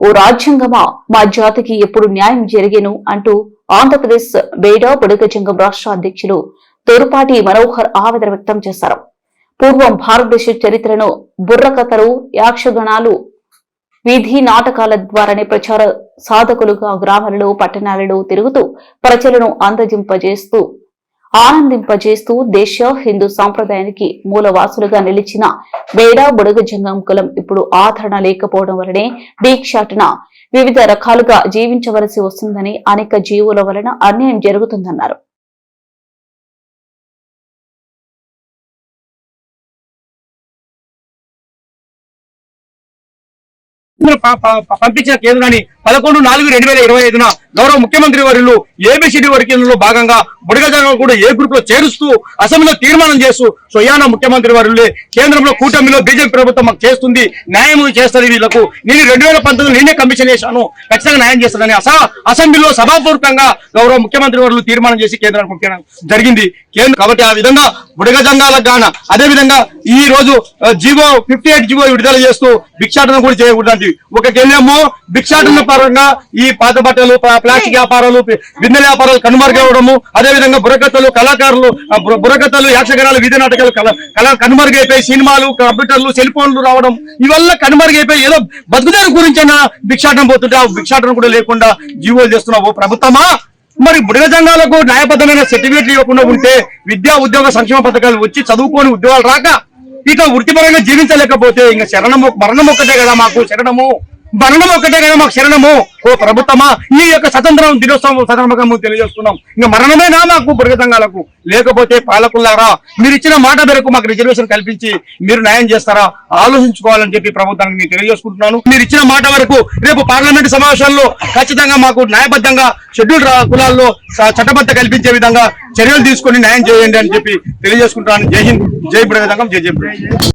ఓ రాజ్యాంగమా? మా జాతికి ఎప్పుడు న్యాయం జరిగేను? అంటూ ఆంధ్రప్రదేశ్ బేడా బుడగజంగం రాష్ట్ర అధ్యక్షులు తొరుపాటి మనోహర్ ఆవేదన వ్యక్తం చేశారు. పూర్వం భారతదేశ చరిత్రను బుర్రకథలు యాక్షగణాలు వీధి నాటకాల ద్వారానే ప్రచార సాధకులుగా గ్రామాలలో పట్టణాలలో తిరుగుతూ ప్రజలను అందజింపజేస్తూ ఆనందింపజేస్తూ దేశ హిందూ సాంప్రదాయానికి మూలవాసులుగా నిలిచిన బేడా బుడగజంగం కులం ఇప్పుడు ఆదరణ లేకపోవడం వలనే దీక్షాటన వివిధ రకాలుగా జీవించవలసి వస్తుందని అనేక జీవుల వలన అన్యాయం జరుగుతుందన్నారు. పంపించిన కేంద్రాన్ని పదకొండు నాలుగు రెండు వేల ఇరవై ఐదున గౌరవ ముఖ్యమంత్రి వర్యులు ఏబిసిడి వర్గంలో భాగంగా బుడగజంగం కూడా ఏ గ్రూప్లో చేరుస్తూ అసెంబ్లీలో తీర్మానం చేస్తూ సొయానా ముఖ్యమంత్రి వర్యులే కేంద్రంలో కూటమిలో బీజేపీ ప్రభుత్వం మాకు చేస్తుంది న్యాయం చేస్తుంది వీళ్ళకు. నేను రెండు వేల పంతొమ్మిది నేనే కమిషన్ చేశాను ఖచ్చితంగా న్యాయం చేస్తానని అసా అసెంబ్లీలో సభాపూర్వకంగా గౌరవ ముఖ్యమంత్రి వర్యులు తీర్మానం చేసి కేంద్రానికి పంపించడం జరిగింది. కేంద్ర కాబట్టి ఆ విధంగా బుడగజంగాలకు గాన అదే విధంగా ఈ రోజు జీవో ఫిఫ్టీ ఎయిట్ జీవో విడుదల చేస్తూ భిక్షాటన కూడా చేయకూడదు ఒక కేంద్రము భిక్షాటన పరంగా ఈ పాత బట్టలు ప్లాస్టిక్ వ్యాపారాలు బిందెల వ్యాపారాలు కనుమరుగవడము. అదే విధంగా బుర్రకథలు కళాకారులు బుర్రకథలు యాక్షగణాలు వీధి నాటకాలు కళ కళ కనుమరుగైపోయి సినిమాలు కంప్యూటర్లు సెల్ ఫోన్లు రావడం. ఇవల్ల కనుమరుగైపోయి ఏదో బతుకుదారి గురించైనా భిక్షాటన పోతుంటే ఆ భిక్షాటన కూడా లేకుండా జీవోలు చేస్తున్నావు. ప్రభుత్వమా? మరి బుడగ సంఘాలకు న్యాయబద్ధమైన సర్టిఫికేట్లు ఇవ్వకుండా ఉంటే విద్యా ఉద్యోగ సంక్షేమ పథకాలు వచ్చి చదువుకొని ఉద్యోగాలు రాక ఇక వృత్తిపరంగా జీవించలేకపోతే ఇంకా శరణము మరణం ఒక్కటే కదా మాకు శరణము. మరణం ఒకటే కదా మాకు శరణము. ఓ ప్రభుత్వమా ఈ యొక్క స్వతంత్రం దినోత్సవం సందర్భంగా తెలియజేస్తున్నాం. ఇంకా మరణమేనా మాకు బురగతంగాలకు లేకపోతే పాలకులారా మీరు ఇచ్చిన మాట మేరకు మాకు రిజర్వేషన్ కల్పించి మీరు న్యాయం చేస్తారా? ఆలోచించుకోవాలని చెప్పి ప్రభుత్వానికి నేను తెలియజేసుకుంటున్నాను. మీరు ఇచ్చిన మాట వరకు రేపు పార్లమెంట్ సమావేశాల్లో ఖచ్చితంగా మాకు న్యాయబద్ధంగా షెడ్యూల్ రా- కులాల్లో చట్టబద్ధ కల్పించే విధంగా చర్యలు తీసుకొని న్యాయం చేయండి అని చెప్పి తెలియజేసుకుంటున్నాను. జై హింద్ జై బుడగ జై జై